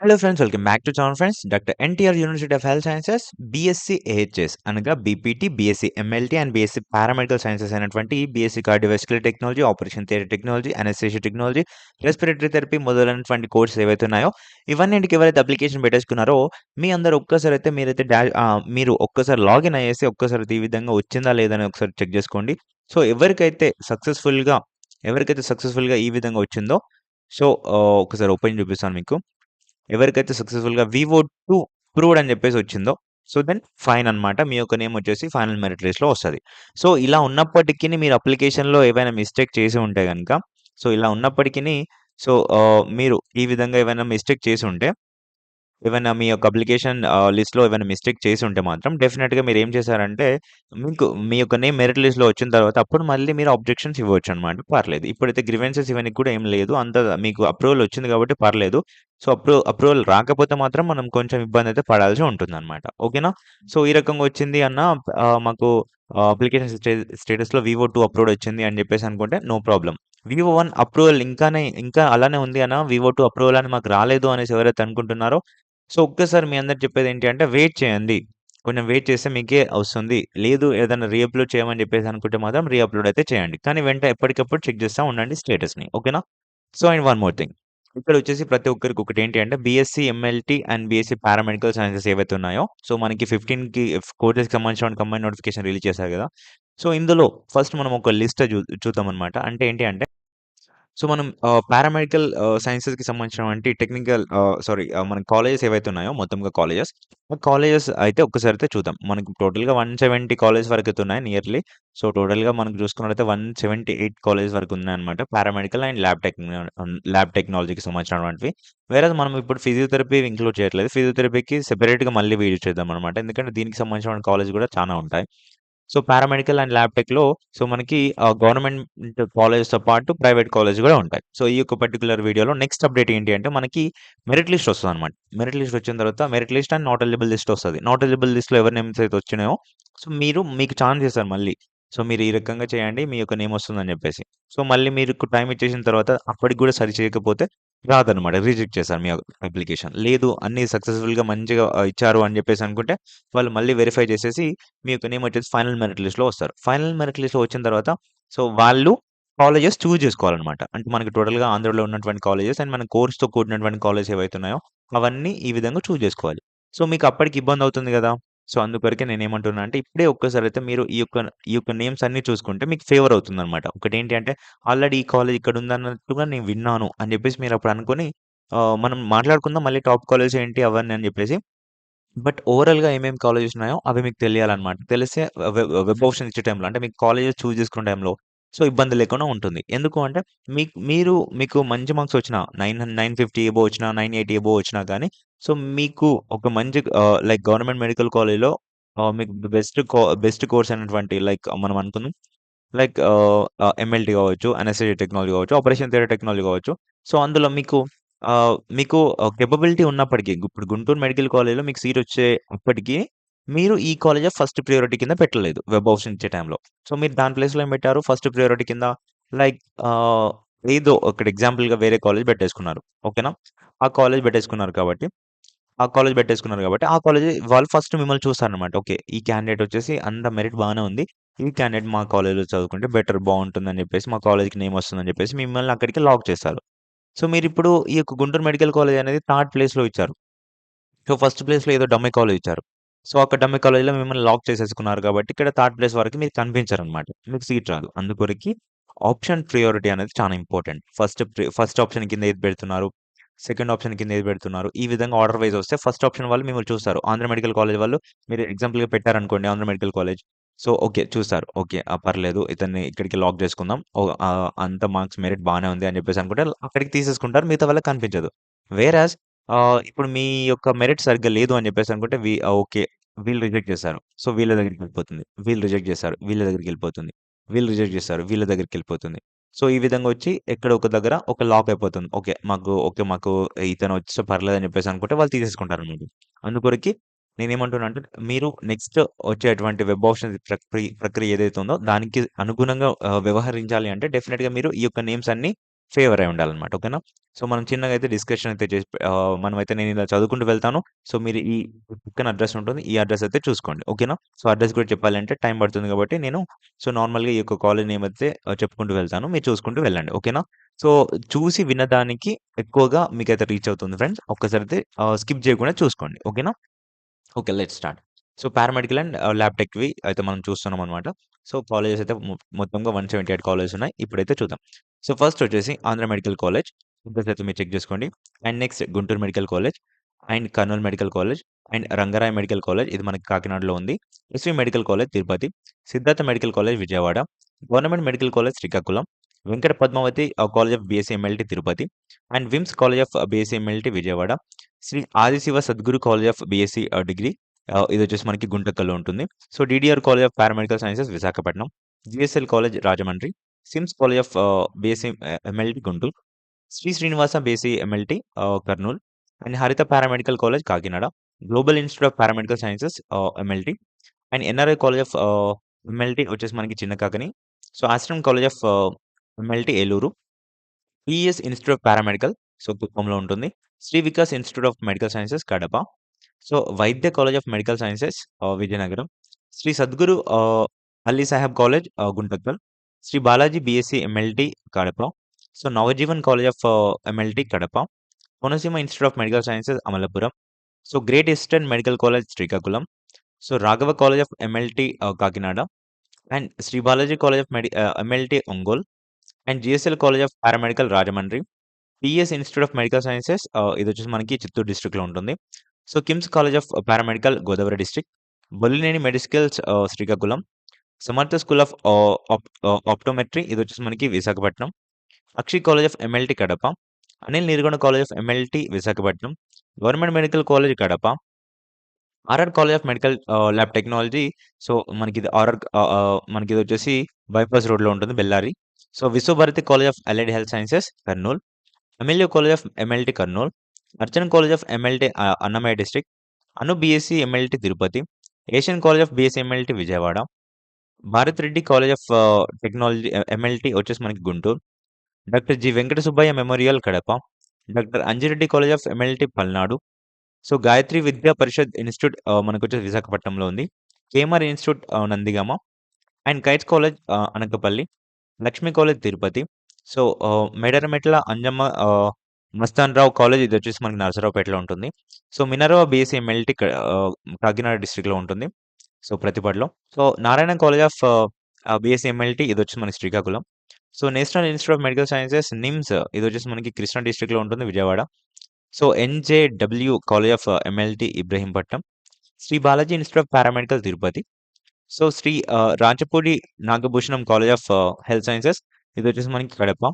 Hello friends welcome back to channel friends doctor NTR university of health sciences BSc AHS అనగా BPT BSc MLT and BSc paramedical sciences అయినటువంటి BSc cardiovascular technology operation theory technology anaesthesia technology respiratory therapy మొదలైనటువంటి courses ఏవైతే ఉన్నాయో ఇవన్నింటికి ఎవరైతే application పెట్టేసుకున్నారో మీ అందరూ ఒక్కసారి అయితే మీరైతే డా మీరు ఒక్కసారి లాగిన్ అయ్యేసి ఒక్కసారి అయితే ఈ విధంగా వచ్చిందా లేదని ఒకసారి చెక్ చేసుకోండి. సో ఎవరికైతే సక్సెస్ఫుల్గా ఎవరికైతే సక్సెస్ఫుల్గా ఈ విధంగా వచ్చిందో సో ఒకసారి ఓపెన్ చూపిస్తాను మీకు. ఎవరికైతే సక్సెస్ఫుల్‌గా వివో టూ ప్రూవ్డ్ అని చెప్పేసి వచ్చిందో, సో దెన్ ఫైన్ అన్నమాట. మీ యొక్క నేమ్ వచ్చేసి ఫైనల్ మెరిట్ లిస్ట్‌లో వస్తుంది సో ఇలా ఉన్నప్పటికీ మీరు అప్లికేషన్‌లో ఏవైనా మిస్టేక్ చేసి ఉంటే కనుక సో ఇలా ఉన్నప్పటికీ సో uh, మీరు ఈ విధంగా ఏమైనా మిస్టేక్ చేసి ఉంటే ఏమైనా మీ యొక్క అప్లికేషన్ ఆహ్, లిస్ట్‌లో ఏవైనా మిస్టేక్ చేసి ఉంటే మాత్రం డెఫినిట్‌గా మీరేం చేశారంటే, మీకు మీ యొక్క నేమ్ మెరిట్ లిస్ట్‌లో వచ్చిన తర్వాత అప్పుడు మళ్ళీ మీరు అబ్జెక్షన్స్ ఇవ్వొచ్చనమాట. పర్లేదు. ఇప్పుడైతే గ్రీవెన్సెస్ ఇవన్నీ కూడా ఏం లేదు. అంత మీకు అప్రూవల్ వచ్చింది కాబట్టి పర్లేదు. సో అప్రూ అప్రూవల్ రాకపోతే మాత్రం మనం కొంచెం ఇబ్బందయితే పడాల్సి ఉంటుందనమాట. ఓకేనా? సో ఈ రకంగా వచ్చింది అన్న ఆహ్, మాకు ఆహ్, అప్లికేషన్ స్టే స్టేటస్‌లో వివో 2 అప్రూవ్డ్ వచ్చింది అని చెప్పేసి అనుకుంటే నో ప్రాబ్లమ్. వివో 1 అప్రూవల్ ఇంకానే ఇంకా అలానే ఉంది అన్న వివో 2 అప్రూవల్ అని మాకు రాలేదు అనేసి ఎవరైతే అనుకుంటున్నారో, సో ఒక్కసారి మీ అందరికి చెప్పేదేంటి అంటే వెయిట్ చేయండి. కొంచెం వెయిట్ చేస్తే మీకే వస్తుంది. లేదు ఏదైనా రీ అప్‌లోడ్ చేయమని చెప్పేసి అనుకుంటే మాత్రం రీ అప్‌లోడ్ అయితే చేయండి. కానీ వెంట ఎప్పటికప్పుడు చెక్ చేస్తూ ఉండండి స్టేటస్‌ని. ఓకేనా? So and one more thing. ఇక్కడ వచ్చేసి ప్రతి ఒక్కరికి ఒకటి ఏంటి అంటే BSc, MLT and BSc paramedical sciences ఏవైతే ఉన్నాయో, సో మనకి ఫిఫ్టీన్కి కోర్సెస్‌కి సంబంధించిన కంబైన్ నోటిఫికేషన్ రిలీజ్ చేశారు కదా! సో ఇందులో ఫస్ట్ మనం ఒక లిస్ట్ చూ చూద్దాం అనమాట అంటే ఏంటి అంటే సో మనం పారామెడికల్ ఆహ్, సైన్సెస్‌కి సంబంధించినటువంటి టెక్నికల్ సారీ మన కాలేజెస్ ఏవైతే ఉన్నాయో మొత్తంగా కాలేజెస్. కాలేజెస్ అయితే ఒక్కసారి అయితే చూద్దాం. మనకు టోటల్‌గా 170 కాలేజెస్ అయితే ఉన్నాయి నియర్లీ. సో టోటల్‌గా మనకు చూసుకున్నట్లయితే 178 కాలేజెస్ వరకు ఉన్నాయన్నమాట. పారామెడికల్ అండ్ ల్యాబ్ టెక్న ల్యాబ్ టెక్నాలజీకి సంబంధించినటువంటివి. వేరే మనం ఇప్పుడు ఫిజియోథెరపీ ఇంక్లూడ్ చేయట్లేదు. ఫిజియోథెరపీకి సెపరేట్‌గా మళ్ళీ వీడియో చేద్దామనమాట. ఎందుకంటే దీనికి సంబంధించిన కాలేజ్ కూడా చాలా ఉంటాయి. సో పారామెడికల్ అండ్ ల్యాబ్ టెక్‌లో సో మనకి గవర్నమెంట్ కాలేజెస్‌తో పాటు ప్రైవేట్ కాలేజ్ కూడా ఉంటాయి. సో ఈ యొక్క పర్టిక్యులర్ వీడియోలో నెక్స్ట్ అప్డేట్ ఏంటి అంటే మనకి మెరిట్ లిస్ట్ వస్తుంది అనమాట మెరిట్ లిస్ట్ వచ్చిన తర్వాత merit list and not eligible list వస్తుంది నాట్ ఎలిజిబుల్ లిస్ట్‌లో ఎవరి నేమ్స్ అయితే వచ్చినాయో సో మీరు మీకు ఛాన్స్ చేస్తారు మళ్ళీ. సో మీరు ఈ రకంగా చేయండి మీ యొక్క నేమ్ వస్తుందని చెప్పేసి. సో మళ్ళీ మీకు టైం ఇచ్చేసిన తర్వాత అప్పటికి కూడా సరి చేయకపోతే రాదనమాట. రిజెక్ట్ చేశారు మీ అప్లికేషన్. లేదు అన్నీ సక్సెస్‌ఫుల్‌గా మంచిగా ఆహ్, ఇచ్చారు అని చెప్పేసి అనుకుంటే వాళ్ళు మళ్ళీ వెరిఫై చేసేసి మీ యొక్క నేమ్ వచ్చేసి ఫైనల్ మెరిట్ లిస్ట్‌లో వస్తారు. ఫైనల్ మెరిట్ లిస్ట్‌లో వచ్చిన తర్వాత సో వాళ్ళు కాలేజెస్ చూజ్ చేసుకోవాలనమాట. అంటే మనకి టోటల్‌గా ఆంధ్రాలో ఉన్నటువంటి కాలేజెస్ అండ్ మన కోర్స్‌తో కూడినటువంటి కాలేజెస్ ఏవైతే ఉన్నాయో అవన్నీ ఈ విధంగా చూజ్ చేసుకోవాలి. సో మీకు అప్పటికి ఇబ్బంది అవుతుంది కదా! సో అందుకొరకే నేనేమంటున్నా అంటే ఇప్పుడే ఒక్కసారి అయితే మీరు ఈ యొక్క ఈ యొక్క నేమ్స్ అన్ని చూసుకుంటే మీకు ఫేవర్ అవుతుందనమాట. ఏంటి అంటే ఆల్రెడీ ఈ కాలేజ్ ఇక్కడ ఉందన్నట్టుగా నేను విన్నాను అని చెప్పేసి మీరు అప్పుడు అనుకొని మనం మాట్లాడుకుందాం మళ్ళీ టాప్ కాలేజ్ ఏంటి అవన్నీ అని చెప్పేసి. బట్ ఓవరాల్‌గా ఏమేమి కాలేజెస్ ఉన్నాయో అవి మీకు తెలియాలన్నమాట తెలిస్తే వె వెబ్ ఆప్షన్ ఇచ్చే టైంలో అంటే మీకు కాలేజెస్ చూస్ చేసుకునే టైంలో సో ఇబ్బంది లేకుండా ఉంటుంది. ఎందుకు అంటే మీకు మీరు మీకు మంచి మార్క్స్ వచ్చినా నైన్ నైన్ ఫిఫ్టీ ఏబో వచ్చినా, నైన్ ఎయిటీ ఏబో వచ్చినా కానీ సో మీకు ఒక మంచి లైక్ గవర్నమెంట్ మెడికల్ కాలేజ్‌లో మీకు బెస్ట్ కో బెస్ట్ కోర్స్ అనేటువంటి లైక్ మనం అనుకుందాం లైక్ ఎంఎల్టీ కావచ్చు, అనస్థీషియా టెక్నాలజీ కావచ్చు, ఆపరేషన్ థియరీ టెక్నాలజీ కావచ్చు. సో అందులో మీకు మీకు కేపబిలిటీ ఉన్నప్పటికీ ఇప్పుడు గుంటూరు మెడికల్ కాలేజ్‌లో మీకు సీట్ వచ్చే అప్పటికీ మీరు ఈ కాలేజే ఫస్ట్ ప్రియారిటీ కింద పెట్టలేదు వెబ్ ఆప్షన్ ఇచ్చే టైంలో. సో మీరు దాని ప్లేస్‌లో ఏం పెట్టారు ఫస్ట్ ప్రియారిటీ కింద లైక్ ఏదో ఒకటి ఎగ్జాంపుల్‌గా వేరే కాలేజ్ పెట్టేసుకున్నారు. ఓకేనా? ఆ కాలేజ్ పెట్టేసుకున్నారు కాబట్టి ఆ కాలేజ్ పెట్టేసుకున్నారు కాబట్టి ఆ కాలేజ్ వాళ్ళు ఫస్ట్ మిమ్మల్ని చూస్తారనమాట. ఓకే. ఈ క్యాండిడేట్ వచ్చేసి అంత మెరిట్ బాగానే ఉంది. ఈ క్యాండిడేట్ మా కాలేజ్‌లో చదువుకుంటే బెటర్ బాగుంటుందని చెప్పేసి మా కాలేజ్‌కి నేమ్ వస్తుందని చెప్పేసి మిమ్మల్ని అక్కడికి లాక్ చేస్తారు. సో మీరు ఇప్పుడు ఈ యొక్క గుంటూరు మెడికల్ కాలేజ్ అనేది థర్డ్ ప్లేస్‌లో ఇచ్చారు. సో ఫస్ట్ ప్లేస్‌లో ఏదో డమ్మే కాలేజ్ ఇచ్చారు. సో అక్కడ డమ్మీ మిమ్మల్ని లాక్ చేసేసుకున్నారు కాబట్టి ఇక్కడ థర్డ్ ప్లేస్ వరకు మీరు కనిపించరనమాట. మీకు సీట్ రాదు. అందుకొరకి ఆప్షన్ ప్రియారిటీ అనేది చాలా ఇంపార్టెంట్. ఫస్ట్ ఫస్ట్ ఆప్షన్ కింద ఏది పెడుతున్నారు, సెకండ్ ఆప్షన్ కింద ఏది పెడుతున్నారు, ఈ విధంగా ఆర్డర్ వైజ్ వస్తే ఫస్ట్ ఆప్షన్ వాళ్ళు మిమ్మల్ని చూస్తారు. ఆంధ్ర మెడికల్ కాలేజ్ వాళ్ళు మీరు ఎగ్జాంపుల్‌గా పెట్టారనుకోండి Andhra medical college. So okay. చూస్తారు. ఓకే. పర్లేదు ఇతన్ని ఇక్కడికి లాక్ చేసుకుందాం. అంత మార్క్స్ మెరిట్ బాగానే ఉంది అని చెప్పేసి అనుకుంటే అక్కడికి తీసేసుకుంటారు. మిగతా వాళ్ళకి కనిపించదు. వేరాజ్ ఇప్పుడు మీ యొక్క మెరిట్ సరిగ్గా లేదు అని చెప్పేసి అనుకుంటే వి ఓకే. వీళ్ళు రిజెక్ట్ చేశారు. సో వీళ్ళ దగ్గరికి వెళ్ళిపోతుంది వీళ్ళు రిజెక్ట్ చేశారు. వీళ్ళ దగ్గరికి వెళ్ళిపోతుంది వీళ్ళు రిజెక్ట్ చేశారు. వీళ్ళ దగ్గరికి వెళ్ళిపోతుంది సో ఈ విధంగా వచ్చి ఎక్కడ ఒక దగ్గర ఒక లాక్ అయిపోతుంది. ఓకే. మాకు ఓకే. మాకు ఇతను వచ్చి పర్లేదు అని చెప్పేసి అనుకుంటే వాళ్ళు తీసేసుకుంటారనమాట. అందుకొరికి నేనేమంటున్నా అంటే మీరు నెక్స్ట్ వచ్చేటువంటి వెబ్ ఆప్షన్ ప్రక్రియ ప్రక్రియ ఏదైతే ఉందో దానికి అనుగుణంగా వ్యవహరించాలి అంటే డెఫినెట్గా మీరు ఈ యొక్క నేమ్స్ అన్నీ ఫేవర్ అయి ఉండాలన్నమాట. ఓకేనా? సో, మనం చిన్నగా అయితే డిస్కషన్ అయితే చేసి మనం మనమైతే నేను ఇలా చదువుకుంటూ వెళ్తాను. సో, మీరు ఈ పక్కన అడ్రస్ ఉంటుంది. ఈ అడ్రస్ అయితే చూసుకోండి. ఓకేనా? సో, అడ్రస్ కూడా చెప్పాలంటే టైం పడుతుంది కాబట్టి నేను సో, నార్మల్‌గా ఈ యొక్క కాలేజ్ నేమ్ అయితే చెప్పుకుంటూ వెళ్తాను. మీరు చూసుకుంటూ వెళ్ళండి. ఓకేనా? సో, చూసి వినడానికి ఎక్కువగా మీకైతే రీచ్ అవుతుంది ఫ్రెండ్స్. ఒక్కసారి అయితే స్కిప్ చేయకుండా చూసుకోండి. ఓకేనా? Okay. Let's start. So, paramedical and lab టెక్‌వి అయితే మనం చూస్తున్నాం అనమాట సో, కాలేజెస్ అయితే మొత్తంగా వన్ సెవెంటీ ఎయిట్ కాలేజెస్ ఉన్నాయి. ఇప్పుడైతే చూద్దాం. సో, ఫస్ట్ వచ్చేసి ఆంధ్ర మెడికల్ కాలేజ్. ఇంతసేపు మీరు చెక్ చేసుకోండి. And next Guntur medical college, and Kurnool medical college, and Rangaraya medical college. ఇది మనకి కాకినాడలో ఉంది. SV medical college Tirupati, Siddhartha medical college Vijayawada, government medical college Srikakulam, Venkata Padmavathi college of BSc MLT Tirupati, and VIMS college of BSc MLT Vijayawada, Shri Adishiva Sadguru college of BSc degree. ఇది వచ్చేసి మనకి గుంటకల్‌లో ఉంటుంది. So, DDR college of paramedical sciences Visakhapatnam, GSL college Rajahmundry, SIMS college of uh, BSc MLT Guntur, Shri Srinivasa BSc MLT Kurnool, and Haritha paramedical college Kakinada, global institute of paramedical sciences MLT, and NRI college of MLT వచ్చేసి మనకి చిన్న Kakani. So, Ashram college of MLT Eluru, PS institute of paramedical so, కుప్పంలో ఉంటుంది. Shri Vikas institute of medical sciences Kadapa. So, Vaidya college of medical sciences Vizianagaram, Shri Sadguru Ali Saheb college uh, Guntakal, Shri Balaji BSc MLT Kadapa, so, Navjeevan college of MLT Kadapa, Konaseema institute of medical sciences Amalapuram, so, great eastern medical college Srikakulam, so, Raghava college of MLT Kakinada, and Shri Balaji college of medi MLT Ongole. And GSL college of paramedical Rajahmundry, PS institute of medical sciences ఇది వచ్చేసి మనకి చిత్తూరు డిస్ట్రిక్ట్‌లో ఉంటుంది. So, KIMS college of paramedical Godavari district, Bollineni medicals Srikakulam, Samartha school of optometry ఇది వచ్చేసి మనకి Visakhapatnam, Akshay college of MLT Kadapa, Anil Neerugonda college of MLT Visakhapatnam, government medical college Kadapa, RR college of medical lab technology so, మనకి ఇది RR మనకి ఇది వచ్చేసి bypass రోడ్‌లో ఉంటుంది Bellary. So, Vishwabharati college of allied health sciences Kurnool, MLA college of MLT Kurnool, Archana college of MLT Annamayya district, Anu BSc MLT Tirupati, Asian college of BSc MLT Vijayawada, Bharat Reddy college of technology MLT వచ్చేసి మనకి Guntur, doctor G. Venkata Subbaiah memorial Kadapa, doctor Anjireddy college of MLT Palnadu, so, Gayatri Vidya Parishad institute మనకు వచ్చేసి విశాఖపట్నంలో ఉంది. KMR institute uh, Nandigama, and KITS college Anakapalle Lakshmi college Tirupati, so, uh, Medarametla Anjamma uh, Mastan Mastanrao college ఇది వచ్చేసి మనకి నరసరావుపేటలో ఉంటుంది. So, Minerva BSc MLT Kakinada డిస్ట్రిక్ట్‌లో ఉంటుంది. So, ప్రతిపడిలో so, Narayana college of uh, BSc MLT వచ్చి మనకి Srikakulam. So, national institute of medical sciences NIMS ఇది వచ్చేసి మనకి కృష్ణా డిస్ట్రిక్ట్‌లో ఉంటుంది Vijayawada. So, NJW college of MLT Ibrahimpatnam, Shri Balaji institute of paramedical Tirupati, so, Shri Rajapudi Nagabhushanam college of health sciences ఇది వచ్చేసి మనకి Kadapa,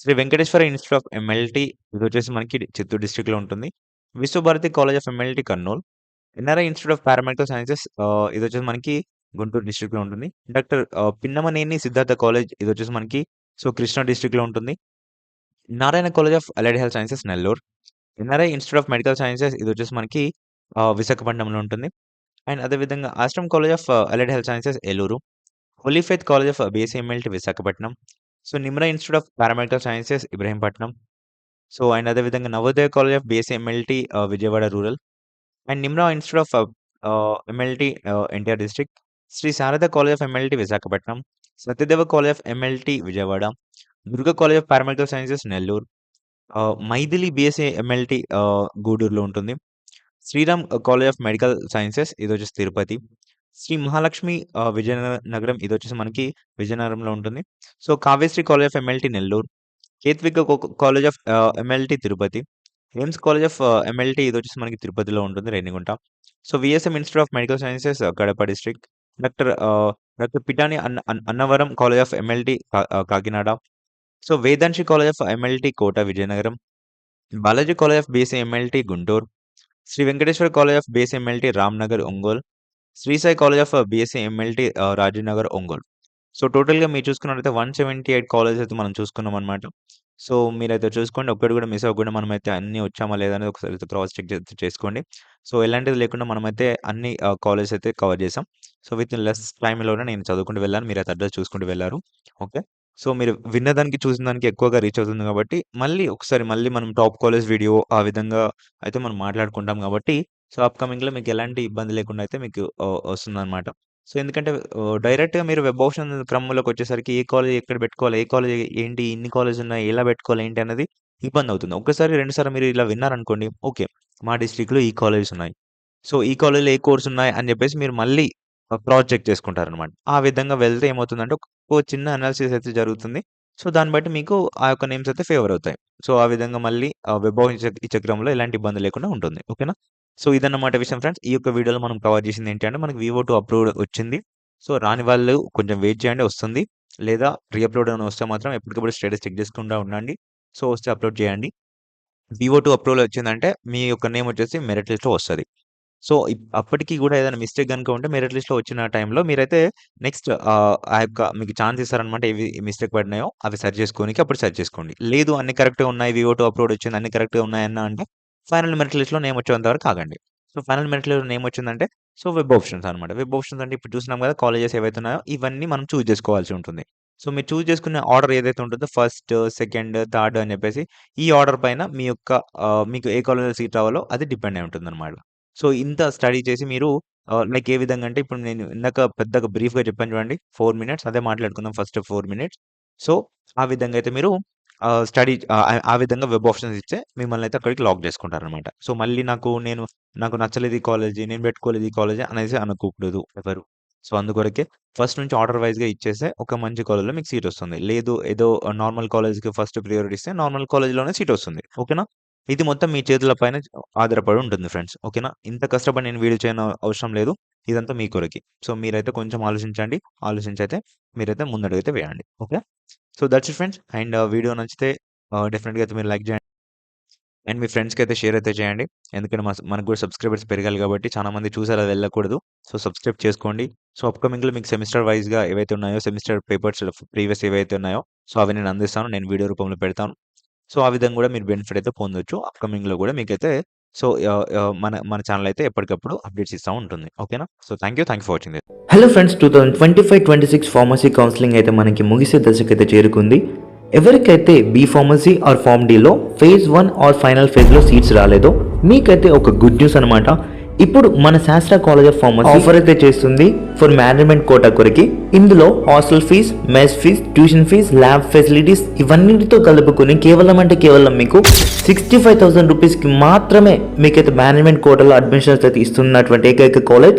Shri Venkateswara institute of MLT ఇదొచ్చేసి మనకి చిత్తూరు డిస్ట్రిక్ట్‌లో ఉంటుంది. Vishwabharati college of MLT Kurnool, NRI institute of paramedical sciences ఇది వచ్చేసి మనకి గుంటూరు డిస్ట్రిక్ట్‌లో ఉంటుంది. డాక్టర్ పిన్నమనేని సిద్ధార్థ కాలేజ్ ఇది వచ్చేసి మనకి సో, కృష్ణా డిస్ట్రిక్ట్‌లో ఉంటుంది. Narayana college of allied health sciences Nellore, NRI institute of medical sciences ఇది వచ్చేసి మనకి విశాఖపట్నంలో ఉంటుంది. అండ్ అదే విధంగా Ashram college of allied health sciences Eluru, holy faith college of BSc Visakhapatnam, so, Nimra institute of paramedical sciences Ibrahimpatnam, so, and అదే విధంగా Navodaya college of BSc Vijayawada rural, and Nimra institute of MLT NTR district, Shri Sharada college of MLT Visakhapatnam, Satyadeva college of MLT Vijayawada, Durga college of paramedical sciences Nellore, Maithili BSc MLT గూడూరులో ఉంటుంది. Sriram college of medical sciences ఇది వచ్చేసి తిరుపతి, శ్రీ మహాలక్ష్మి విజయనగరం ఇది వచ్చేసి మనకి విజయనగరంలో ఉంటుంది. So, Kavyasri college of MLT Nellore, Ketvika college of MLT Tirupati, AIIMS college of MLT ఇదొచ్చేసి మనకి తిరుపతిలో ఉంటుంది Renigunta. So, VSM institute of medical sciences Kadapa district, doctor doctor Pitani Anna Annavaram college of MLT Kakinada, so, Vedamshi college of MLT Kota Vizianagaram, Balaji college of BSc MLT Guntur, Shri Venkateswara college of BSc MLT Ramnagar Ongole, Shri Sai college of BSc MLT uh, Rajivnagar Ongole. So, టోటల్‌గా మీరు చూసుకున్నట్లయితే 178 colleges అయితే మనం చూసుకున్నాం అనమాట so, మీరైతే చూసుకోండి. ఒక్కటి కూడా మిస్ అవ్వకుండా మనమైతే అన్నీ వచ్చామా లేదా అనేది ఒకసారి అయితే క్రాస్ చెక్ చేసుకోండి. సో, ఎలాంటిది లేకుండా మనమైతే అన్ని కాలేజెస్ అయితే కవర్ చేసాం. సో, విత్ ఇన్ లెస్ టైంలోనే నేను చదువుకుంటూ వెళ్ళాను. మీరు అయితే అడ్రస్ చూసుకుంటూ వెళ్ళారు ఓకే. సో, మీరు విన్నదానికి చూసిన దానికి ఎక్కువగా రీచ్ అవుతుంది కాబట్టి మళ్ళీ ఒకసారి మళ్ళీ మనం టాప్ కాలేజ్ వీడియో ఆ విధంగా అయితే మనం మాట్లాడుకుంటాం కాబట్టి సో, అప్‌కమింగ్‌లో మీకు ఎలాంటి ఇబ్బంది లేకుండా అయితే మీకు వస్తుందన్నమాట సో, ఎందుకంటే డైరెక్ట్‌గా మీరు వెబ్ ఆప్షన్ క్రమంలోకొచ్చేసరికి ఏ కాలేజ్ ఎక్కడ పెట్టుకోవాలి? ఏ కాలేజ్ ఏంటి? ఇన్ని ఉన్నాయి ఎలా పెట్టుకోవాలి? ఏంటి? అనేది ఇబ్బంది అవుతుంది ఒకసారి రెండుసార్లు మీరు ఇలా విన్నారనుకోండి, ఓకే. మా డిస్ట్రిక్ట్‌లో ఈ కాలేజెస్ ఉన్నాయి. సో, ఈ కాలేజ్‌లో ఏ కోర్స్ ఉన్నాయి అని చెప్పేసి మీరు మళ్ళీ ప్రాజెక్ట్ చెక్ చేసుకుంటారనమాట. ఆ విధంగా వెళ్తే ఏమవుతుందంటే, ఒక చిన్న అనాలిసిస్ అయితే జరుగుతుంది. సో, దాన్ని బట్టి మీకు ఆ యొక్క నేమ్స్ అయితే ఫేవర్ అవుతాయి. సో, ఆ విధంగా మళ్ళీ వెబ్ ఆప్షన్ ఇచ్చే ఎలాంటి ఇబ్బంది లేకుండా ఉంటుంది. ఓకేనా? సో, ఇదన్నమాట విషయం ఫ్రెండ్స్. ఈ యొక్క వీడియోలో మనం కవర్ చేసింది ఏంటి అంటే, మనకి వివో టూ అప్లోడ్ వచ్చింది. సో, రాని వాళ్ళు కొంచెం వెయిట్ చేయండి వస్తుంది. లేదా రీ అప్‌లోడ్ అని వస్తే మాత్రం ఎప్పటికప్పుడు స్టేటస్ చెక్ చేసుకుంటా ఉండండి. సో, వస్తే అప్‌లోడ్ చేయండి. వివో టూ అప్రూవల్ వచ్చిందంటే, మీ యొక్క నేమ్ వచ్చేసి మెరిట్ లిస్ట్‌లో వస్తుంది సో, ఇప్ అప్పటికి కూడా ఏదైనా మిస్టేక్ కనుక ఉంటే మెరిట్ లిస్ట్‌లో వచ్చిన టైంలో మీరైతే నెక్స్ట్ ఆ యొక్క మీకు ఛాన్స్ ఇస్తారనమాట. ఏవి మిస్టేక్ పడినాయో అవి సెర్చ్ చేసుకోనికి అప్పుడు సర్చ్ చేసుకోండి. లేదు అన్ని కరెక్ట్‌గా ఉన్నాయి. వివో టూ అప్లోడ్ వచ్చింది. అన్ని కరెక్ట్‌గా ఉన్నాయన్నా అంటే, ఫైనల్ మెరిట్ లిస్ట్‌లో నేమ్ వచ్చేంత వరకు ఆగండి. సో, ఫైనల్ మెరిట్ లిస్ట్‌లో నేమ్ వచ్చిందంటే, సో, వెబ్ ఆప్షన్స్ అనమాట. వెబ్ ఆప్షన్స్ అంటే ఇప్పుడు చూసినాం కదా కాలేజెస్ ఏవైతే ఉన్నాయో ఇవన్నీ మనం చూజ్ చేసుకోవాల్సి ఉంటుంది. సో, మీరు చూజ్ చేసుకునే ఆర్డర్ ఏదైతే ఉంటుందో ఫస్ట్, సెకండ్, థర్డ్ అని చెప్పేసి ఈ ఆర్డర్ పైన మీ యొక్క మీకు ఏ కాలేజ్‌లో సీట్ రావాలో అది డిపెండ్ అయి ఉంటుంది అనమాట సో, ఇంత స్టడీ చేసి మీరు లైక్ ఏ విధంగా అంటే ఇప్పుడు నేను ఇందాక పెద్దగా బ్రీఫ్‌గా చెప్పాను చూడండి. ఫోర్ మినిట్స్ అదే మాట్లాడుకుందాం ఫస్ట్ ఫోర్ మినిట్స్. సో, ఆ విధంగా అయితే మీరు స్టడీ ఆ విధంగా వెబ్ ఆప్షన్స్ ఇస్తే మిమ్మల్ని అయితే అక్కడికి లాక్ చేసుకుంటారనమాట. సో, మళ్ళీ నాకు నేను నాకు నచ్చలేదు ఈ కాలేజీ, నేను పెట్టుకోలేదు ఈ కాలేజీ అనేసి అనుకోకూడదు ఎవరు. సో, అందుకొరకే ఫస్ట్ నుంచి ఆర్డర్ వైజ్గా ఇచ్చేస్తే ఒక మంచి కాలేజ్‌లో మీకు సీట్ వస్తుంది. లేదు ఏదో నార్మల్ కాలేజ్‌కి ఫస్ట్ ప్రియారిటీ ఇస్తే నార్మల్ కాలేజ్‌లోనే సీట్ వస్తుంది. ఓకేనా? ఇది మొత్తం మీ చేతుల పైన ఆధారపడి ఉంటుంది ఫ్రెండ్స్. ఓకేనా? ఇంత కష్టపడి నేను వీడియో చేయన అవసరం లేదు. ఇదంతా మీ కొరకి సో, మీరైతే కొంచెం ఆలోచించండి. ఆలోచించి అయితే మీరైతే ముందడుగైతే వేయండి. Okay. So, that's it friends. And video నచ్చితే డెఫినెట్గా అయితే మీరు లైక్ చేయండి. అండ్ మీ ఫ్రెండ్స్‌కి అయితే షేర్ అయితే చేయండి. ఎందుకంటే మనకు కూడా సబ్స్క్రైబర్స్ పెరగాలి కాబట్టి చాలా మంది చూసారు అది వెళ్ళకూడదు. సో, సబ్స్క్రైబ్ చేసుకోండి. సో, అప్‌కమింగ్‌లో మీకు సెమిస్టర్ వైజ్గా ఏవైతే ఉన్నాయో సెమిస్టర్ పేపర్స్ ప్రీవియస్ ఏవైతే ఉన్నాయో సో, అవి నేను అందిస్తాను. నేను వీడియో రూపంలో పెడతాను. సో, ఆ విధంగా కూడా మీరు బెనిఫిట్ అయితే పొందొచ్చు. అప్‌కమింగ్‌లో కూడా మీకైతే సో, మన మన ఛానల్ అయితే ఎప్పటికప్పుడు అప్డేట్స్ ఇస్తూ ఉంటుంది. ఓకేనా? So, thank you. Thank you for watching hello friends 2025-26 pharmacy counselling అయితే మనకి ముగిసే దశకు అయితే చేరుకుంది ఎవరికైతే బీ ఫార్మసీ ఆర్ ఫార్మ్ డీలో ఫేజ్ వన్ ఆర్ ఫైనల్ ఫేజ్లో సీట్స్ రాలేదో మీకైతే ఒక గుడ్ న్యూస్ అనమాట ఇప్పుడు మన శాస్త్ర కాలేజ్ ఆఫ్ ఫార్మసీ ఆఫర్ అయితే చేస్తుంది ఫర్ మేనేజ్మెంట్ కోటా కొరకి. ఇందులో hostel fee mess fee tuition fee lab facilities ఇవన్నిటితో కలుపుకొని కేవలం అంటే కేవలం మీకు సిక్స్టీ ఫైవ్ థౌసండ్ రూపీస్కి మాత్రమే మీకైతే మేనేజ్మెంట్ కోటాలో అడ్మిషన్స్ అయితే ఇస్తున్నటువంటి ఏకైక కాలేజ్